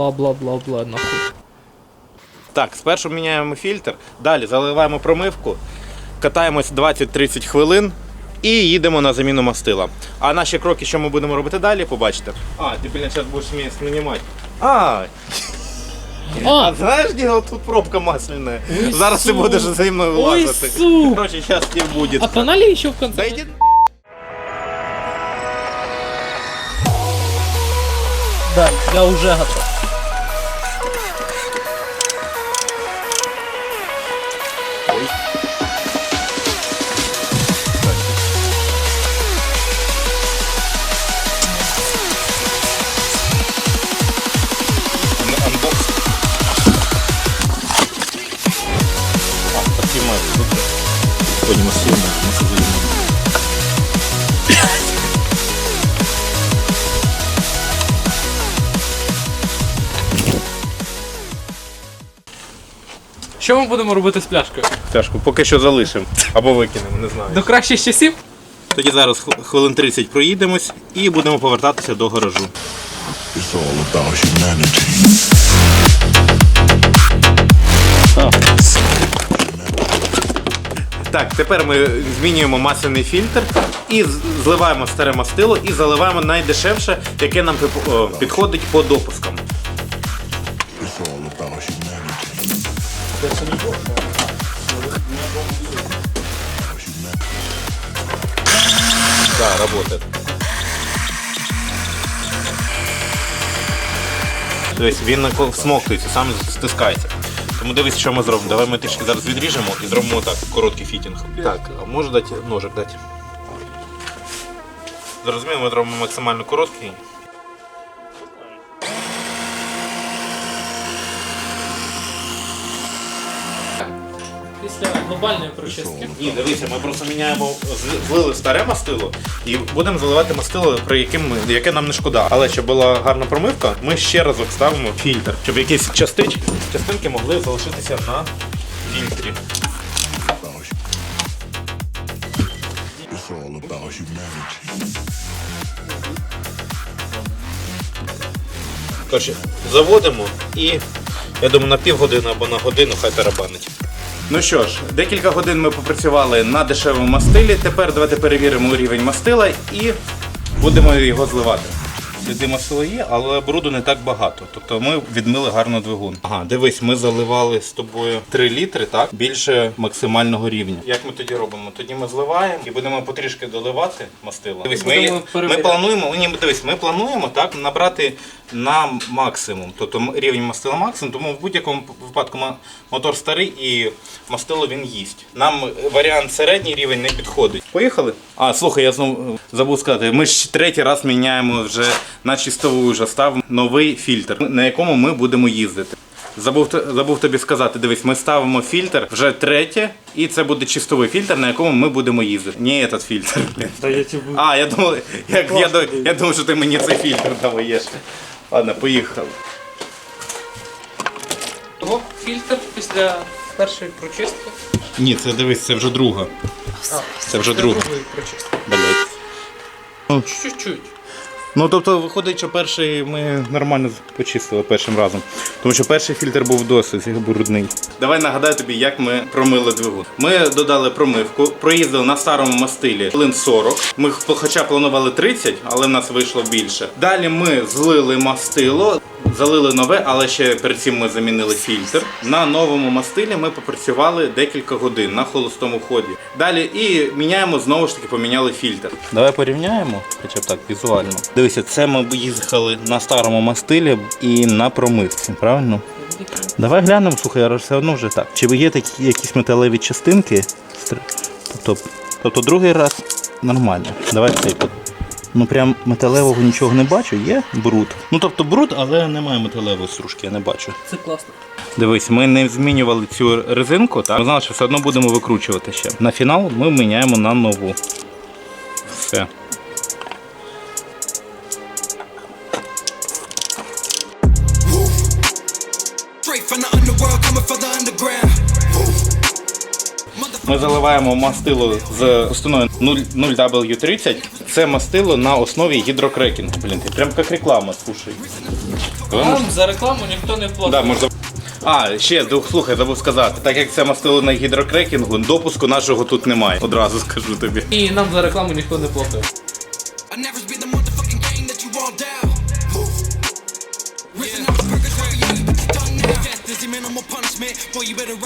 Бла-бла-бла-бла, нахуй. Так, спершу міняємо фільтр, далі заливаємо промивку, катаємось 20-30 хвилин і їдемо на заміну мастила. А наші кроки, що ми будемо робити далі, побачите. А, ти блін, зараз будеш мені знімати. А, а А! знаєш, Діго, тут пробка масляна. Ой, Зараз ти су. будеш за мною Ой, вилазити. су. Короче, зараз не буде. А то налей еще в конце. Да йди Да, я уже готов. На ми будемо робити з пляшкою? Тяжко, поки що залишимо. Або викинемо, не знаю. До кращих часів? Тоді зараз хвилин 30 проїдемось і будемо повертатися до гаражу. It's all about humanity. Так, тепер ми змінюємо масляний фільтр і зливаємо старе мастило і заливаємо найдешевше, яке нам підходить по допускам. It's all about humanity. Да, работает. Тобто він на- всмоктується, сам стискається. Тому дивись, що ми зробимо. Давай ми трішки зараз відріжемо і зробимо так, короткий фітінг. Так, а може дати ножик дати? Зрозуміло, ми зробимо максимально короткий. Глобальної прочистки. Ні, дивися, ми просто міняємо, злили старе мастило і будемо заливати мастило, при яким ми, яке нам не шкода. Але щоб була гарна промивка, ми ще разок ставимо фільтр, щоб якісь частич, частинки могли залишитися на фільтрі. Коротше, заводимо і я думаю на півгодини або на годину хай тарабанить. Ну що ж, декілька годин ми попрацювали на дешевому мастилі. Тепер давайте перевіримо рівень мастила і будемо його зливати. Сліди мастила є, але бруду не так багато. Тобто ми відмили гарно двигун. Ага, дивись, ми заливали з тобою 3 літри, так? Більше максимального рівня. Як ми тоді робимо? Тоді ми зливаємо і будемо потрішки доливати мастило. Дивись, ми, ми плануємо, ні, дивись, ми плануємо так набрати на максимум, тобто рівень мастила максимум, тому в будь-якому випадку мотор старий і мастило він їсть. Нам варіант середній рівень не підходить. Поїхали? А, слухай, я знову е, забув сказати. Ми ж третій раз міняємо вже на чистову вже ставимо новий фільтр, на якому ми будемо їздити. Забув, забув тобі сказати, дивись, ми ставимо фільтр вже третє, і це буде чистовий фільтр, на якому ми будемо їздити. Не этот фільтр. блін. А, я думав, як, я, до- я думав, що ти мені цей фільтр даєш. Ладно, поїхали. Того фільтр після першої прочистки. Ні, це дивись, це вже друга. Це вже друга. Другої прочистки. Блять. Чуть-чуть. Ну тобто виходить, що перший ми нормально почистили першим разом. Тому що перший фільтр був досить брудний. Давай нагадаю тобі, як ми промили двигун. Ми додали промивку, проїздили на старому мастилі хвилин 40. Ми хоча планували 30, але в нас вийшло більше. Далі ми злили мастило. Залили нове, але ще перед цим ми замінили фільтр. На новому мастилі ми попрацювали декілька годин на холостому ході. Далі і міняємо знову ж таки поміняли фільтр. Давай порівняємо, хоча б так візуально. Дивися, це ми їхали на старому мастилі і на промивці, правильно? Давай глянемо, слухай, а все одно вже так. Чи є такі якісь металеві частинки? Тобто, тобто другий раз нормально. Давай цей. Ну прям металевого нічого не бачу, є бруд. Ну тобто бруд, але немає металевої стружки, я не бачу. Це класно. Дивись, ми не змінювали цю резинку, так? Ми знали, що все одно будемо викручувати ще. На фінал ми міняємо на нову. Все. Ми заливаємо мастило з установою 0W30. Це мастило на основі гідрокрекінгу. Блін, ти прям як реклама, слушай. Нам за рекламу ніхто не платить. Да, можна. А, ще слухай, забув сказати. Так як це мастило на гідрокрекінгу, допуску нашого тут немає. Одразу скажу тобі. І нам за рекламу ніхто не платив. I never be the motherfucking game that you all down.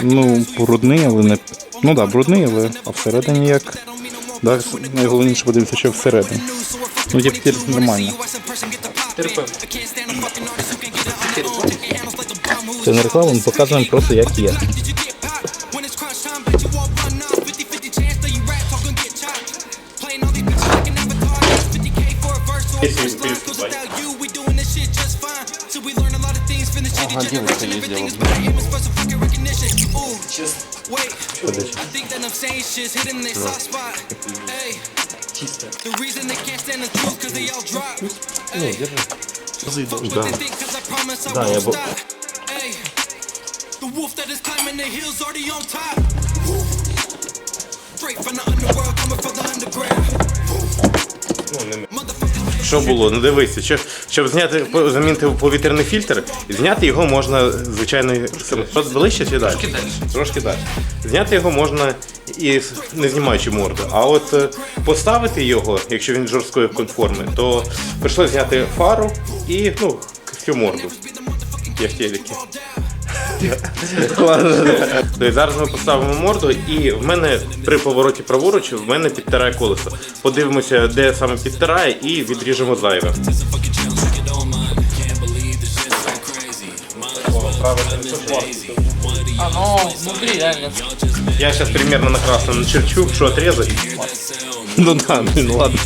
Ну, брудний, але не. Ну да, брудний, але а всередині як. Да, найголовніше подивитися, що всередині. Ну, як тір нормально. Це не реклама, ми показуємо просто як є. Одна девочка ездила. Чисто. Не, держи. Да. Да, я был. The wolf the the the. Що було? Ну дивися, що, щоб зняти замінити повітряний фільтр, зняти його можна звичайно ближче чи далі? Трошки далі. Трошки далі. Зняти його можна і не знімаючи морду. А от е, поставити його, якщо він жорсткої конформи, то прийшлося зняти фару і ну, всю морду. Як в Тобто Зараз ми поставимо морду, і в мене при повороті праворуч в мене підтирає колесо. Подивимося, де саме підтирає, і відріжемо зайве. Ну. Я сейчас примерно на красном начерчу, что отрезать. Ну да, блин, ладно.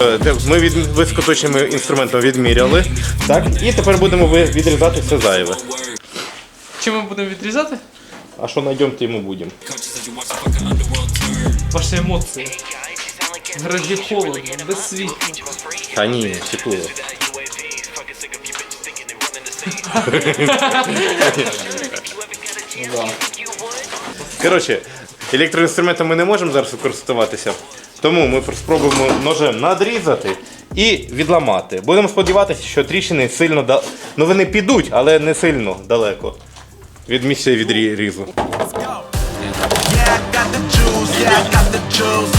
Е, Ми від високоточним інструментом відміряли. Так, і тепер будемо відрізати все зайве. Чим ми будемо відрізати? А що знайдемо, то йому будемо. Ваші емоції. В холодно, без світла. Та ні, тепло. Коротше, електроінструментом ми не можемо зараз користуватися, тому ми спробуємо ножем надрізати і відламати. Будемо сподіватися, що тріщини сильно да... Ну вони підуть, але не сильно далеко. Від місця відрізу. Yeah, I got the juice. Yeah, I got the juice.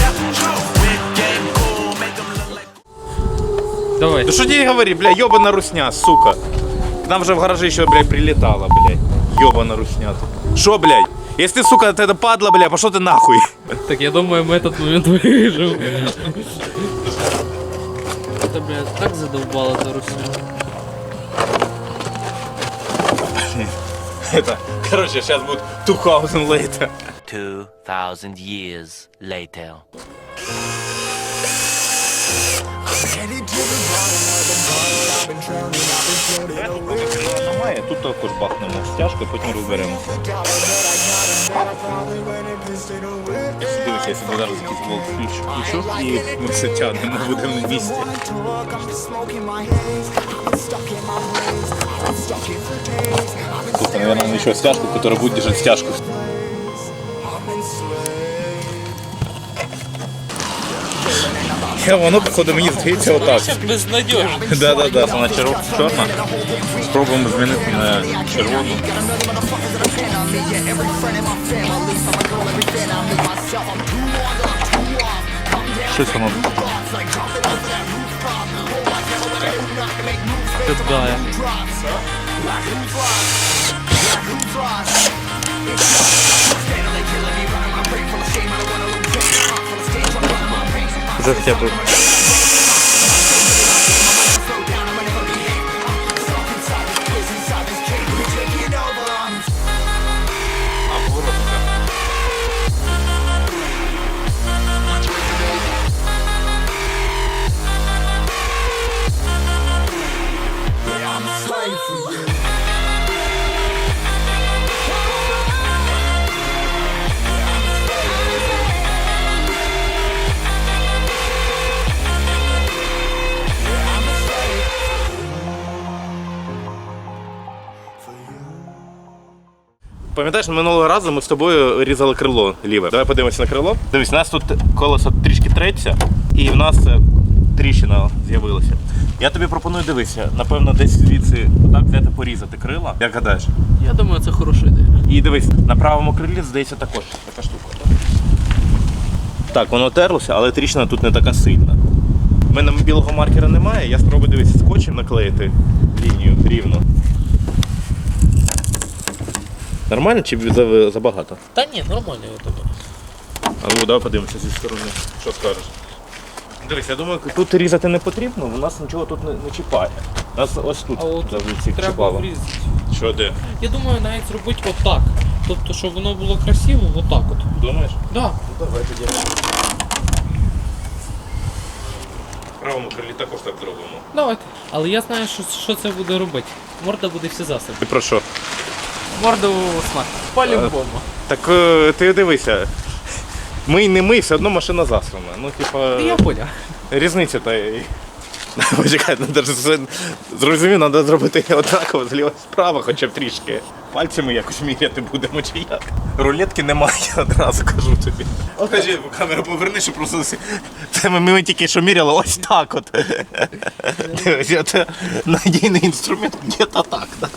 Big game cool, make 'em look like. Давай. Да що тебе говори, бля, йобана русня, сука. К нам вже в гаражі ще, блядь, прилетала, блядь. Йобана русня тут. Що, блядь? Если ты, сука, ты это падла, бля, пошел ты нахуй. Так, я думаю, мы этот момент вырежем. Это, блядь, так задолбало это Руслан. Это, короче, сейчас будет 2000 later. 2,000 years later. Немає, тут також бахнемо стяжку, потім розберемося. Дивися, я собі зараз якийсь волк включу, і ми все тягнемо, будемо на місці. Тут, наверное, еще стяжку, которая будет держать стяжку. Я воно, походу, мені здається отак. Безнадежно. Да, да, да, вона червона. Чорна. Спробуємо змінити на червону. Щось воно. Пизгая. Вже хоча б. Пам'ятаєш, минулого разу ми з тобою різали крило ліве. Давай подивимося на крило. Дивись, у нас тут колесо трішки треться, і в нас е, тріщина з'явилася. Я тобі пропоную дивися, напевно, десь звідси отак взяти порізати крила. Як гадаєш? Я думаю, це хороша ідея. І дивись, на правому крилі здається також така штука. Так, так воно терлося, але тріщина тут не така сильна. У мене білого маркера немає, я спробую дивись, скотчем наклеїти лінію рівно. Нормально чи забагато? Та ні, нормально я думаю. А ну давай подивимося зі сторони. Що скажеш? Дивись, я думаю, тут різати не потрібно, у нас нічого тут не, не чіпає. Нас ось тут А от завжди ці Треба чіпало. врізати. Що де? Я думаю, навіть зробити отак. Тобто, щоб воно було красиво, отак от. Думаєш? Да. Ну давай тоді. В правому крилі також так зробимо. Давайте. Але я знаю, що, що це буде робити. Морда буде всі засоби. Ти про що? Морду смак. По-любому. Так е, ти дивися. Ми й не ми, все одно машина засрана. Ну, типа, Я поняв. різниця та й. Почекай, ну даже зрозумів, треба зробити однаково зліва справа, хоча б трішки. Пальцями якось міряти будемо чи як. Рулетки немає, одразу кажу тобі. Кажи, камеру поверни, що просто всі- це ми, ми тільки що міряли ось так от. Дивись, це надійний інструмент где-то так. да.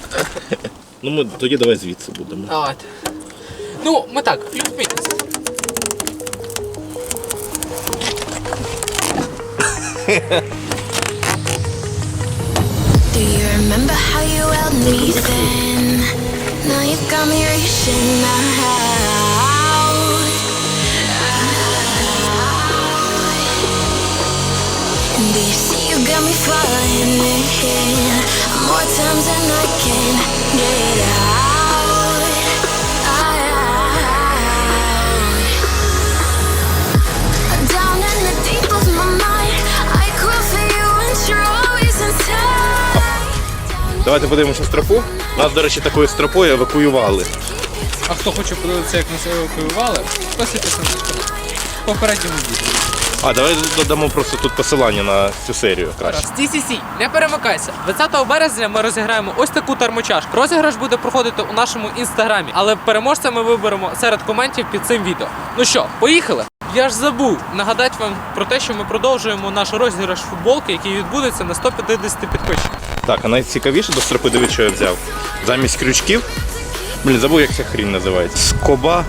Ну ми тоді давай звідси будемо. Давайте. Ну, ми так, плюс-мінус. Do you remember how you held me then? Now you've got me reaching out. Do you see you got me falling in more times than I can get out? Down in the deep of my mind, I crawl for you and you're always inside. Давайте подивимося стропу. Нас, до речі, такою стропою евакуювали. А хто хоче подивитися, як нас евакуювали, на. В Попередньому відео. А, давай додамо просто тут посилання на цю серію краще. Стій, стій, стій, не перемикайся. 20 березня ми розіграємо ось таку термочашку. Розіграш буде проходити у нашому інстаграмі, але переможця ми виберемо серед коментів під цим відео. Ну що, поїхали? Я ж забув нагадати вам про те, що ми продовжуємо наш розіграш футболки, який відбудеться на 150 підписчиків. Так, а найцікавіше до стропи, дивись, що я взяв. Замість крючків. Блін, забув, як ця хрінь називається. Скоба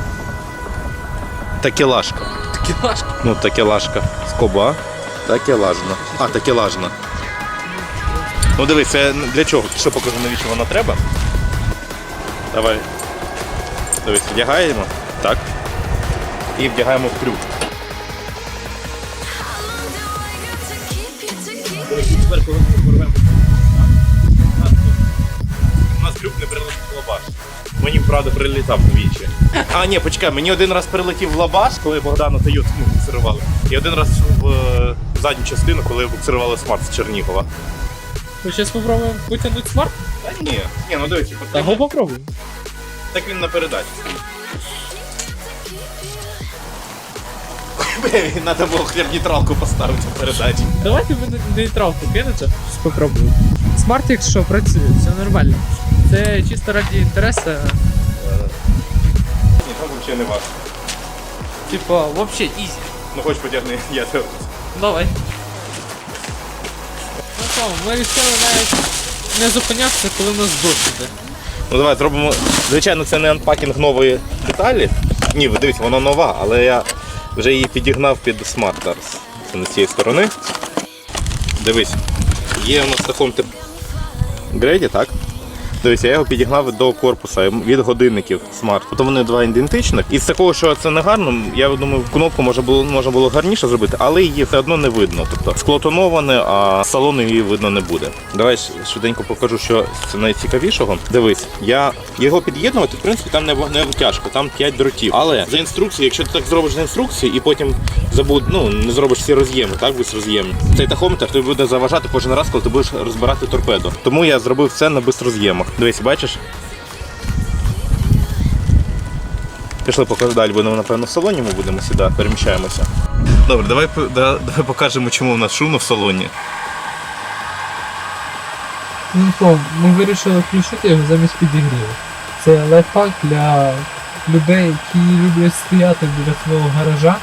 такелажка. Ну, такелажка. Скоба такелажна. А, такелажна. Ну дивись, це для чого? Що покажу, навіщо вона треба? Давай. Дивись, вдягаємо. Так. І вдягаємо в крюк. Тепер коли ми порвемо. У нас крюк не лабаш. Мені, правда, прилітав двічі. А, ні, почекай, мені один раз прилетів в лабаш, коли Богдана та Ют ну, буксирували. І один раз в е, задню частину, коли буксирували смарт з Чернігова. Ми зараз спробуємо витягнути смарт? Та ні, ні, ну дивіться, Та го попробуємо. так він на передачі. Блін, треба було хліб нейтралку поставити в передачі. Давайте ви нейтралку кинете. Спробуємо. Смарт, якщо працює, все нормально. Це чисто раді інтересу. Ні, там взагалі не важко. Типа, вообще ізі. Ну хоч потягни, я тебе. Давай. Ну що, ми вирішили навіть не зупинятися, коли в нас дощ іде. Ну давай зробимо. Звичайно, це не анпакінг нової деталі. Ні, ви дивіться, вона нова, але я вже її підігнав під смарт зараз. Це не з цієї сторони. Дивись, є у нас в такому тип греді, так? Дивись, я його підігнав до корпуса від годинників смарт. Тобто вони два ідентичних. І з такого, що це не гарно, я думаю, кнопку можна було, можна було гарніше зробити, але її все одно не видно. Тобто скло тоноване, а салону її видно не буде. Давай швиденько покажу, що з найцікавішого. Дивись, я його під'єднувати, в принципі, там не, не тяжко, там 5 дротів. Але за інструкцією, якщо ти так зробиш за інструкцією і потім забуд, ну не зробиш всі роз'єми, так без роз'ємів. Цей тахометр тобі буде заважати кожен раз, коли ти будеш розбирати торпедо. Тому я зробив це на безроз'ємах. Дивись, бачиш? Пішли покажу далі, будемо, напевно, в салоні ми будемо сюди, переміщаємося. Добре, давай, да- давай покажемо, чому у нас шумно в салоні. Ну ми вирішили включити його замість підігріву. Це лайфхак для людей, які люблять стояти біля свого гаража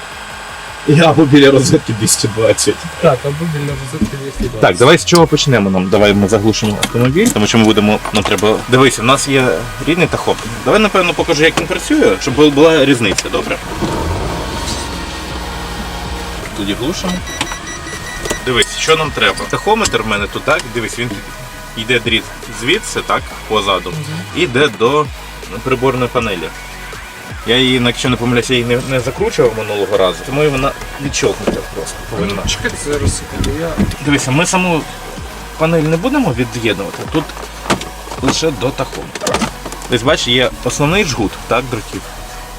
І або біля розетки 220. Так, або біля розетки 220. Так, давай з чого почнемо нам. Давай ми заглушимо автомобіль, тому що ми будемо, нам треба. Дивися, у нас є рідний тахоп. Давай, напевно, покажу, як він працює, щоб була різниця, добре? Тоді глушимо. Дивись, що нам треба. Тахометр в мене тут так, дивись, він йде дріт звідси, так, позаду, і йде до приборної панелі. Я її, якщо не помиляюся, її не, не закручував минулого разу, тому вона відчовкнута просто повинна. Чекайте зараз секунду, я Дивися, ми саму панель не будемо від'єднувати, тут лише до тахометра. Ось бачиш, є основний жгут, так, дротів.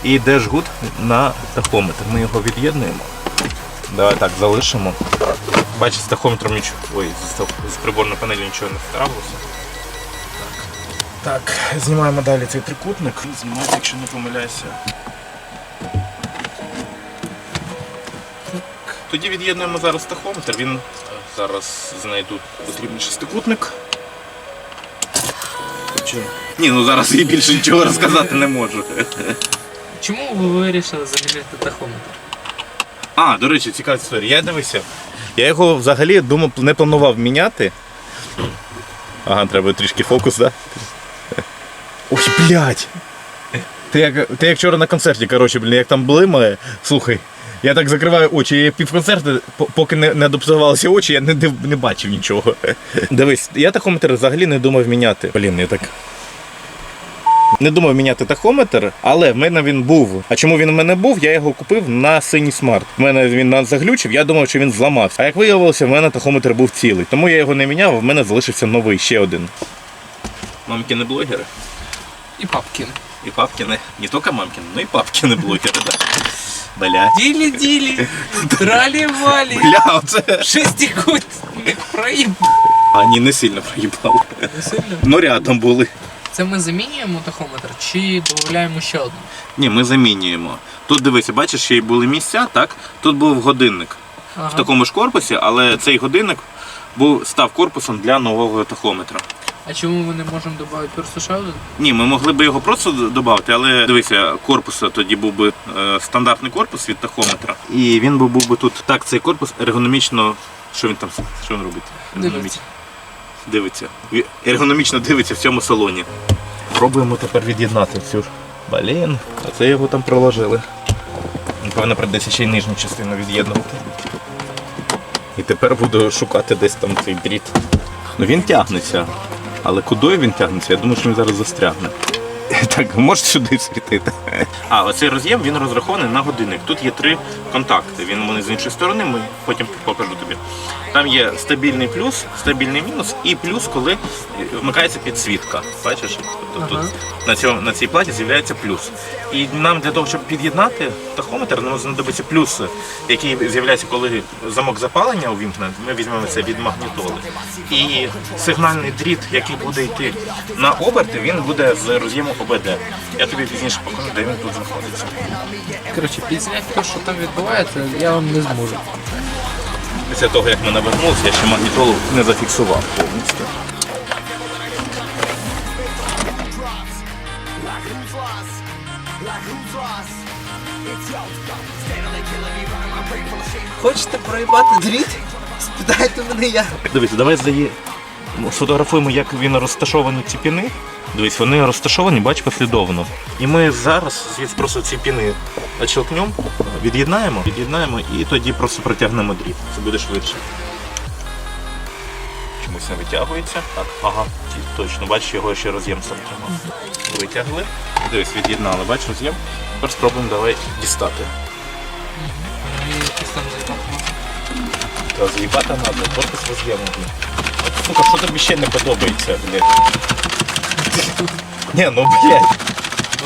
І йде жгут на тахометр. Ми його від'єднуємо. Давай так, залишимо. Бачиш, з тахометром нічого. Ой, з, приборної панелі нічого не трапилося. Так. знімаємо далі цей трикутник. Знімати, якщо не помиляюся. Тоді від'єднуємо зараз тахометр. Він зараз знайду потрібний шестикутник. Чи- Ні, ну зараз я більше нічого розказати не можу. Чому ви вирішили замінити тахометр? А, до речі, цікава історія. Я дивися. Я його взагалі думав, не планував міняти. Ага, треба трішки фокус, так? Да? Ой, блядь! Ти як, ти як вчора на концерті, коротше, блін, як там блимає. Слухай, я так закриваю очі, я пів концерту, поки не, не адаптувалися очі, я не, не бачив нічого. Дивись, я тахометр взагалі не думав міняти. Блін, я так. Не думав міняти тахометр, але в мене він був. А чому він у мене був? Я його купив на синій смарт. В мене він на- заглючив, я думав, що він зламався. А як виявилося, в мене тахометр був цілий. Тому я його не міняв, а в мене залишився новий, ще один. Мамкіни блогери. І папкін. І папкіни. Не тільки мамкіни, але і папкіни блогери. Да. Бля. Ділі-ділі, тралі-валі, Бля, оце. шестикутник проїб. А ні, не сильно проїбали. Не сильно? Ну рядом були. Це ми замінюємо тахометр чи додаємо ще одну? Ні, ми замінюємо. Тут дивися, бачиш, ще й були місця, так? Тут був годинник. Ага. в такому ж корпусі, але цей годинник був став корпусом для нового тахометра. А чому ми не можемо додати просто ще один? Ні, ми могли б його просто додати, але дивися, корпус тоді був би е, стандартний корпус від тахометра. І він би був би тут. Так, цей корпус ергономічно. Що він там що він робить? Дивиться. Дивиться. Ві- Ергономічно дивиться в цьому салоні. Пробуємо тепер від'єднати цю. Блін, а це його там проложили. Напевно, прийдеться ще й нижню частину від'єднувати. І тепер буду шукати десь там цей дріт. Ну він тягнеться. Але куди він тягнеться? Я думаю, що він зараз застрягне. Так, можеш сюди світити. А, оцей роз'єм він розрахований на годинник. Тут є три контакти. Він вони з іншої сторони, ми потім покажу тобі. Там є стабільний плюс, стабільний мінус і плюс, коли вмикається підсвітка. Бачиш? Тобто Ага. тут на, цьому, на цій платі з'являється плюс. І нам для того, щоб під'єднати тахометр, нам знадобиться плюс, який з'являється, коли замок запалення увімкне. Ми візьмемо це від магнітоли. І сигнальний дріт, який буде йти на оберти, він буде з роз'єму ОБД. Я тобі пізніше покажу, де він тут знаходиться. Коротше, підзняти те, що там відбувається, я вам не зможу. Після того, як ми навернулися, я ще магнітолу не зафіксував повністю. Хочете проїбати дріт? Спитайте мене я. Дивись, давай здає. Сфотографуємо, як він розташовані ці піни. Дивись, вони розташовані, бач, послідовно. І ми зараз звідси просто ці піни отщелкнемо, від'єднаємо, від'єднаємо і тоді просто протягнемо дріт. Це буде швидше. Чомусь не витягується. Так, ага, точно, бачиш, його ще роз'єм сам тримав. Витягли. Дивись, від'єднали, бачиш роз'єм. Тепер спробуємо давай дістати. Та з'їбати треба, корпус роз'єму. Сука, що тобі ще не подобається, блядь? Ні, ну блядь.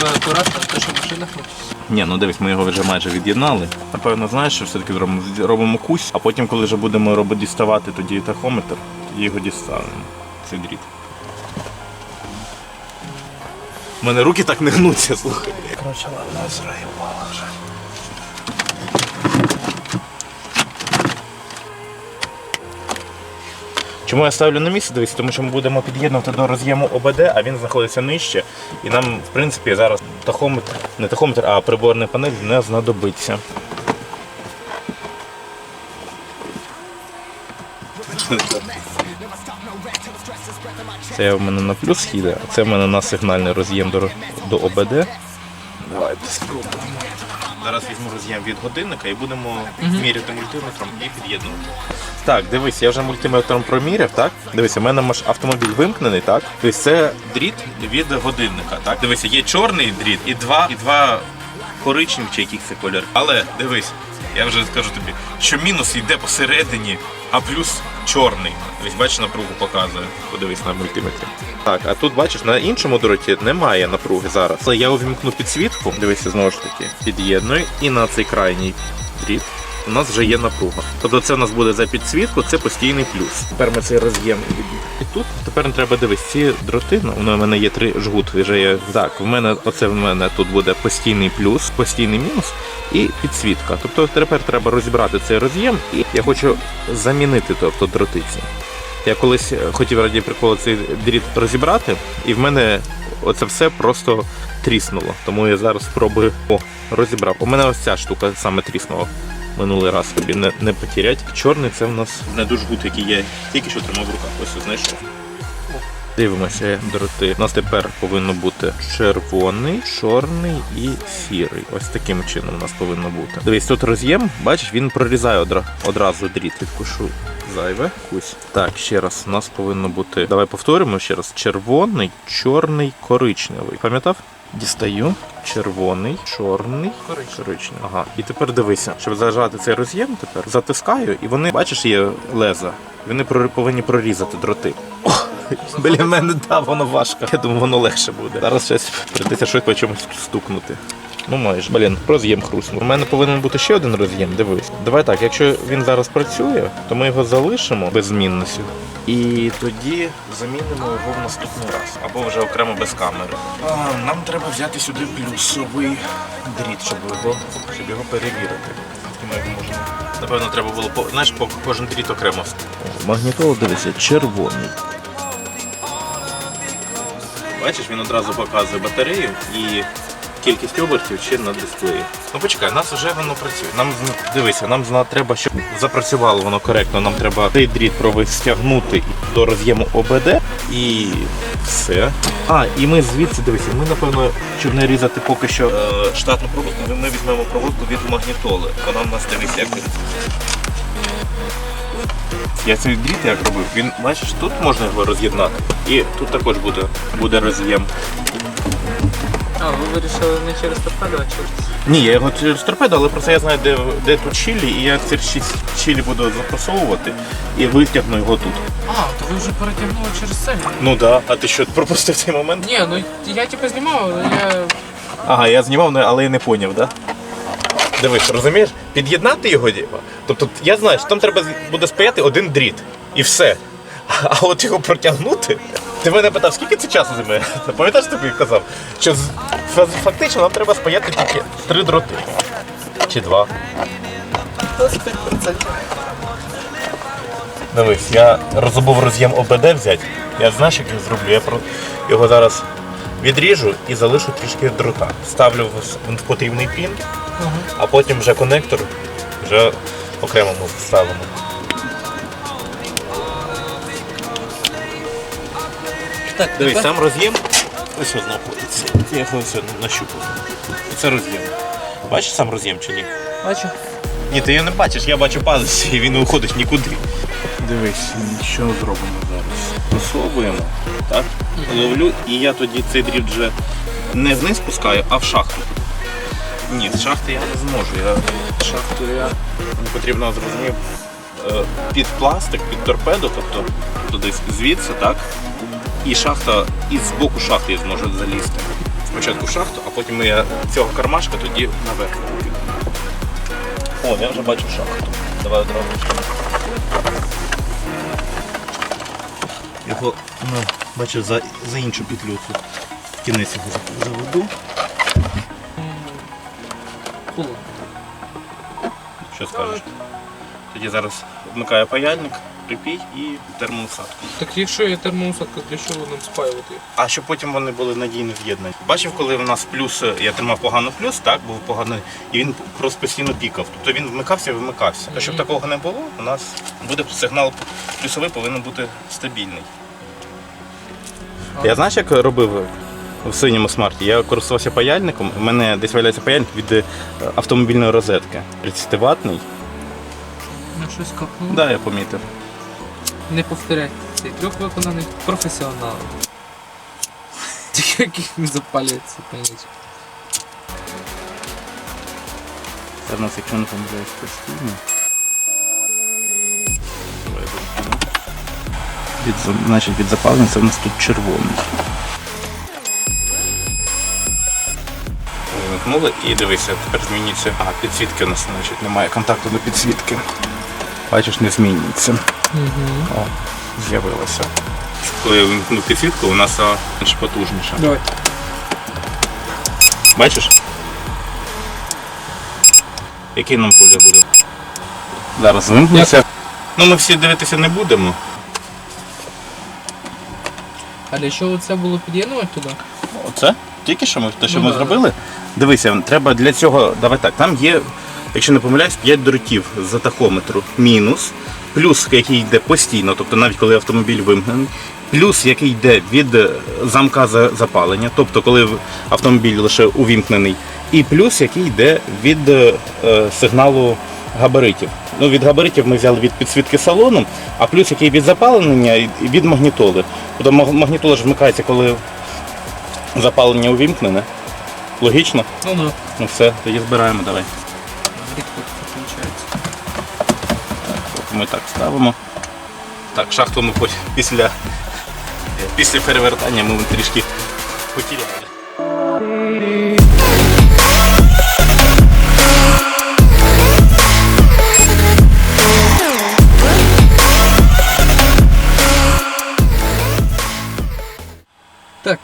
Ви акуратно, те, що машина хоче. Ні, ну дивись, ми його вже майже від'єднали. Напевно, знаєш, що все-таки зробимо, робимо кусь, а потім, коли вже будемо робити діставати тоді тахометр, тоді його дістанемо. Цей дріт. У мене руки так не гнуться, слухай. Коротше, ладно, зраїбала вже. Чому я ставлю на місце? Дивіться, тому що ми будемо під'єднувати до роз'єму ОБД, а він знаходиться нижче. І нам, в принципі, зараз тахометр, не тахометр, а приборна панель не знадобиться. Це в мене на плюс їде, а це в мене на сигнальний роз'єм до, до ОБД. Давайте спробуємо. Зараз візьму роз'єм від годинника і будемо міряти мультиметром і під'єднувати. Так, дивись, я вже мультиметром проміряв, так? Дивися, у мене автомобіль вимкнений, так? Тобто це дріт від годинника, так? Дивися, є чорний дріт і два, і два коричневі чи яких це кольор. Але дивись, я вже скажу тобі, що мінус йде посередині, а плюс чорний. Ось бачиш, напругу показує. Подивись на мультиметрі. Так, а тут бачиш, на іншому дроті немає напруги зараз. Але я увімкну підсвітку, дивися знову ж таки, під'єдную, і на цей крайній дріт у нас вже є напруга. Тобто це у нас буде за підсвітку, це постійний плюс. Тепер ми цей роз'єм і тут. Тепер треба дивись, ці дроти, ну, в мене є три жгут. Вже є так. В мене оце в мене тут буде постійний плюс, постійний мінус і підсвітка. Тобто тепер треба розібрати цей роз'єм, і я хочу замінити тобто, дроти ці. Я колись е, хотів раді приколу цей дріт розібрати, і в мене оце все просто тріснуло. Тому я зараз спробую о, розібрав. У мене ось ця штука саме тріснула минулий раз, тобі не, не потерять. Чорний це в нас не дуже гуд, який я тільки що тримав в руках. Ось знайшов. Дивимося дроти. У нас тепер повинно бути червоний, чорний і сірий. Ось таким чином у нас повинно бути. Дивись, тут роз'єм, бачиш, він прорізає одра- одразу дріт. Відкушу зайве. Кусь. Так, ще раз, у нас повинно бути. Давай повторимо ще раз: червоний, чорний, коричневий. Пам'ятав? Дістаю. Червоний, чорний, коричневий. Ага. І тепер дивися, щоб зажати цей роз'єм, тепер затискаю, і вони, бачиш, є леза. Вони повинні прорізати дроти. Біля мене да, воно важко. Я думаю, воно легше буде. Зараз щось прийдеться щось по чомусь стукнути. Ну майже. Блін, роз'єм хруснув. У мене повинен бути ще один роз'єм, дивись. Давай так, якщо він зараз працює, то ми його залишимо без змінності. І тоді замінимо його в наступний раз. Або вже окремо без камери. А, нам треба взяти сюди плюсовий дріт, щоб його, щоб його перевірити. Ми його можемо. Напевно, треба було по знаєш, по кожен дріт окремо. Магнітола, дивися, червоний. Бачиш, він одразу показує батарею і кількість обертів ще на дисплеї. Ну почекай, нас вже воно працює. Нам дивися, нам треба, щоб запрацювало воно коректно. Нам треба цей дріт стягнути до роз'єму ОБД і все. А, і ми звідси дивися, ми напевно, щоб не різати поки що е, штатну проводку, ми візьмемо проводку від магнітоли. Вона в нас дивись, як я цей дріт як робив, він бачиш, тут можна його роз'єднати. І тут також буде, буде роз'єм. А, ви вирішили не через торпеду, а через. Ні, я його через торпеду, але просто я знаю, де, де тут чилі, і я ці щі- чилі буду зафасовувати і витягну його тут. А, то ви вже перетягнули через це. Ну так, да. а ти що, пропустив цей момент? Ні, ну я типу знімав, але я. Ага, я знімав, не- але я не поняв, так? Да? Дивись, розумієш, під'єднати його, Діма, тобто я знаю, що там треба з- буде спаяти один дріт. І все. А от його протягнути. Ти мене питав, скільки це часу займе? Пам'ятаєш, тобі казав? Що фактично нам треба спаяти тільки три дроти. Чи два. 25%. Дивись, я розобув роз'єм ОБД взяти. Я знаєш, як я зроблю? Я його зараз відріжу і залишу трішки дрота. Ставлю в потрібний пін, а потім вже конектор вже окремо ми ставимо. Так, Дивись, сам роз'єм ось що знаходиться. Я його ось нащупав. Це роз'єм. Бачиш сам роз'єм чи ні? Бачу. Ні, ти його не бачиш, я бачу палець і він не уходить нікуди. Дивись, що зробимо зараз? Посовуємо, так? Ловлю, і я тоді цей дріт вже не вниз спускаю, а в шахту. Ні, з шахти я не зможу. Я шахту я мені потрібно зрозумів е, під пластик, під торпеду, тобто туди звідси, так? І шахта, і з боку шахти я зможу залізти. Спочатку в шахту, а потім я цього кармашка тоді наверх. викину. О, я вже бачу шахту. Давай одразу. Його, ну, бачу, за, за іншу петлю. Кінець його за- заведу. Що скажеш? Тоді зараз вмикаю паяльник припій і термоусадку. Так якщо є термоусадка, для чого нам спаювати? А щоб потім вони були надійно в'єднані. Бачив, коли в нас плюс, я тримав погано плюс, так, був поганий, і він просто постійно пікав. Тобто він вмикався і вимикався. А щоб такого не було, у нас буде сигнал плюсовий повинен бути стабільний. Я знаєш, як робив в синьому смарті? Я користувався паяльником, у мене десь валяється паяльник від е, автомобільної розетки. 30-ваттний. Ну щось капнуло. Да, я помітив. Не повторяйте. Цей трюк виконаний професіоналом. Тільки яких не запалюється паніч. Це в нас, якщо не помиляюсь, постійно. Від, значить, від запалення це в нас тут червоний. Вимкнули і дивися, тепер змінюється. А, підсвітки у нас значить, немає контакту до підсвітки. Бачиш, не змінюється. О, з'явилося. Коли я вимкнув підсвітку, у нас а, потужніша. Давай. Бачиш? Який нам колір буде? Зараз вимкнеться. Ну ми всі дивитися не будемо. А для чого це було під'єднувати туди? Оце? Тільки що ми те, що Ну ми да. зробили. Дивися, треба для цього. Давай так, там є, якщо не помиляюсь, 5 дротів з тахометру. Мінус, плюс, який йде постійно, тобто навіть коли автомобіль вимкнений, плюс, який йде від е, замка запалення, тобто коли автомобіль лише увімкнений, і плюс, який йде від е, е, сигналу габаритів. Ну, від габаритів ми взяли від підсвітки салону, а плюс який від запалення і від магнітоли. Тобто магнітола ж вмикається, коли запалення увімкнене. Логічно? Ну ну. Ну все, тоді збираємо, давай. Ми так ставимо. Так, шахту ми потім після, після перевертання ми трішки потеряли. Так.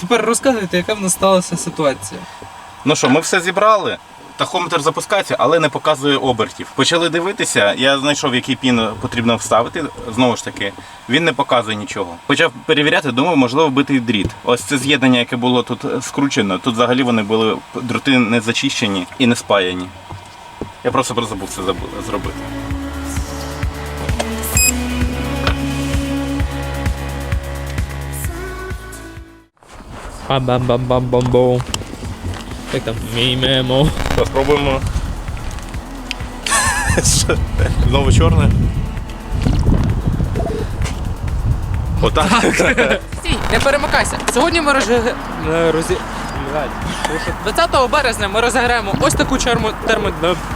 Тепер розказуйте, яка в нас сталася ситуація. Ну що, ми все зібрали. Тахометр запускається, але не показує обертів. Почали дивитися, я знайшов, який пін потрібно вставити. Знову ж таки, він не показує нічого. Почав перевіряти, думав, можливо, битий дріт. Ось це з'єднання, яке було тут скручено. Тут взагалі вони були дроти не зачищені і не спаяні. Я просто забув це зробити. Бам-бам-бам-бам-бам-бам. Як там? Мій мемо. Спробуємо. Знову чорне. Отак. Стій, не перемикайся. Сьогодні ми розі... е, розі... 20 березня ми розіграємо ось таку чермо... термо...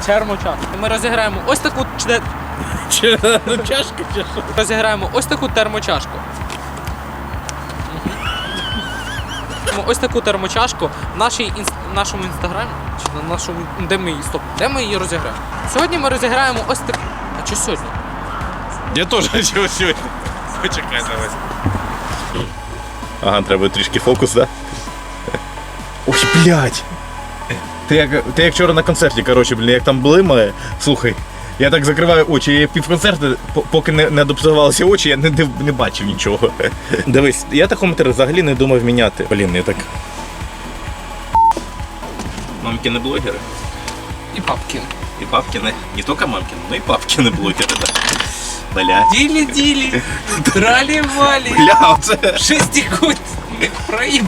термочашку. Ми розіграємо ось таку чде... Чи... Ну, чашку чи що? Розіграємо ось таку термочашку. Ми Ось таку термочашку в нашій інс... нашому інстаграмі. Чи на нашому. Де ми її? Стоп. Де ми її розіграємо? Сьогодні ми розіграємо ось таку. А що сьогодні? Я теж чого сьогодні. Почекай давай. Ага, треба трішки фокус, да? Ой, блядь! Ти як, ти як вчора на концерті, коротше, блін, як там блимає. Слухай, я так закриваю очі, я пів концерту, поки не, не допсувалися очі, я не, див- не бачив нічого. Дивись, я тахометр взагалі не думав міняти. Блін, я так. Мамкіни блогери. І папки. І папкіни. Не тільки мамкіни, но і папкіни блогери, так. Блядь. Ділі-ділі, тралі-валі, Бля, оце. шестикутник, проїб.